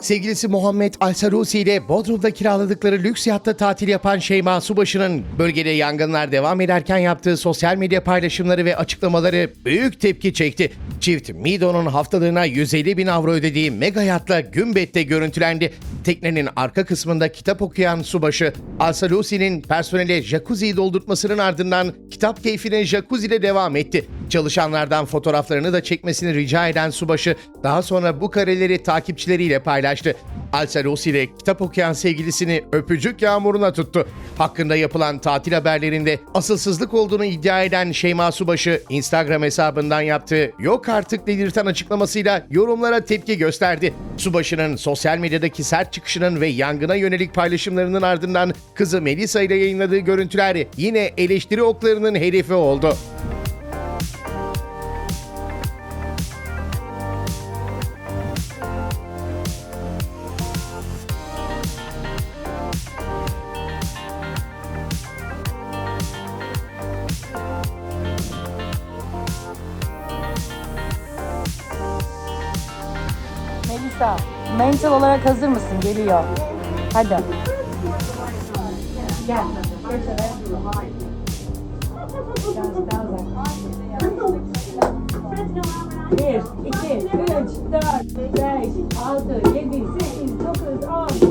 Sevgilisi Muhammed Al-Sarusi ile Bodrum'da kiraladıkları lüks yatta tatil yapan Şeyma Subaşı'nın bölgede yangınlar devam ederken yaptığı sosyal medya paylaşımları ve açıklamaları büyük tepki çekti. Çift Mido'nun haftalığına 150 bin avro ödediği mega yatla Gümbet'te görüntülendi. Teknenin arka kısmında kitap okuyan Subaşı, Al-Sarusi'nin personele jacuzziyi doldurtmasının ardından kitap keyfine jacuzzi ile devam etti. Çalışanlardan fotoğraflarını da çekmesini rica eden Subaşı daha sonra bu kareleri takipçileriyle paylaştı. Al-Sarusi ile kitap okuyan sevgilisini öpücük yağmuruna tuttu. Hakkında yapılan tatil haberlerinde asılsızlık olduğunu iddia eden Şeyma Subaşı Instagram hesabından yaptığı yok artık dedirten açıklamasıyla yorumlara tepki gösterdi. Subaşı'nın sosyal medyadaki sert çıkışının ve yangına yönelik paylaşımlarının ardından kızı Melisa ile yayınladığı görüntüler yine eleştiri oklarının hedefi oldu. Melisa, mental olarak hazır mısın? Geliyor. Hadi. Gel. Bir, iki, üç, dört, beş, altı, yedi, sekiz, dokuz, on.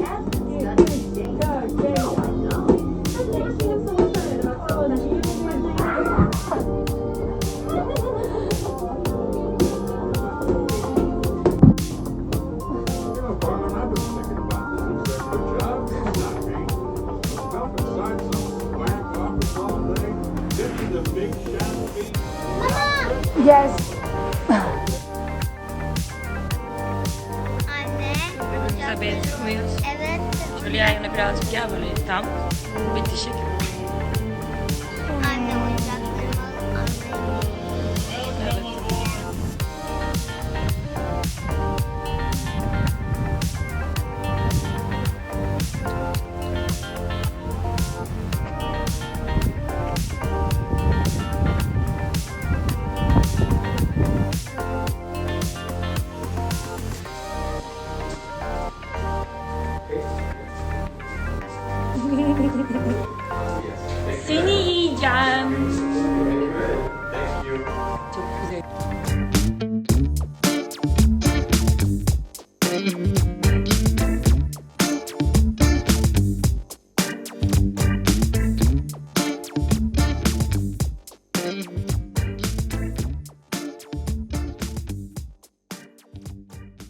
Yes. Anne. Birbirimize benziyor muyuz? Evet. Şöyle yan yana birazcık gel böyle tam. Bitişik.